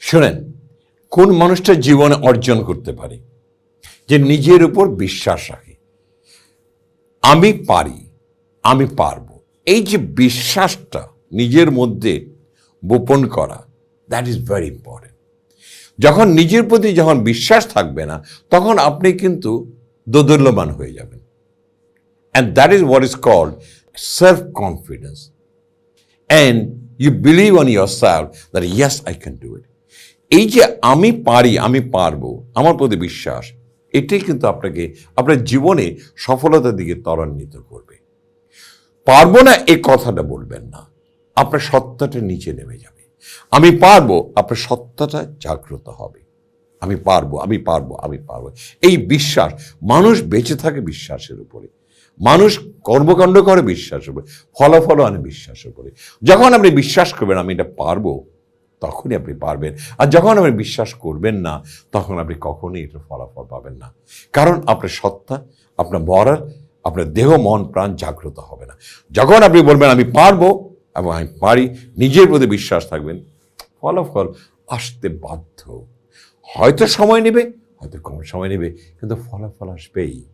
শোনেন, কোন মানুষটা জীবনে অর্জন করতে পারে? যে নিজের উপর বিশ্বাস রাখে। আমি পারি, আমি পারব। এই যে বিশ্বাসটা নিজের মধ্যে বোপন করা দ্যাট ইজ ভেরি ইম্পর্টেন্ট যখন নিজের প্রতি যখন বিশ্বাস থাকবে না, তখন আপনি কিন্তু দোদল্যমান হয়ে যাবেন। And that is what is called self confidence and you believe on yourself that yes I can do it এই যে আমি পারি, আমি পারব, আমার প্রতি বিশ্বাস, এটাই কিন্তু আপনাকে আপনার জীবনে সফলতার দিকে ত্বরান্বিত করবে। পারব না এই কথাটা বলবেন না, আপনার সত্তাটা নিচে নেমে যাবে। আমি পারব, আপনার সত্তাটা জাগ্রত হবে। আমি পারব আমি পারব আমি পারব। এই বিশ্বাস, মানুষ বেঁচে থাকে বিশ্বাসের উপরে। মানুষ কর্মকাণ্ড করে বিশ্বাসের উপরে, ফলাফল আনে বিশ্বাসের উপরে। যখন আপনি বিশ্বাস করবেন, আমি এটা পারব তখনই আপনি পারবেন। আর যখন আপনি বিশ্বাস করবেন না, তখন আপনি কখনোই এটা ফলাফল পাবেন না। কারণ আপনার সত্তা, আপনার মরার, আপনার দেহ, মন, প্রাণ জাগ্রত হবে না। যখন আপনি বলবেন, আমি পারব এবং আমি পারি নিজের প্রতি বিশ্বাস থাকবেন, ফলাফল আসতে বাধ্য। হয়তো সময় নেবে, হয়তো কম সময় নেবে, কিন্তু ফলাফল আসবেই।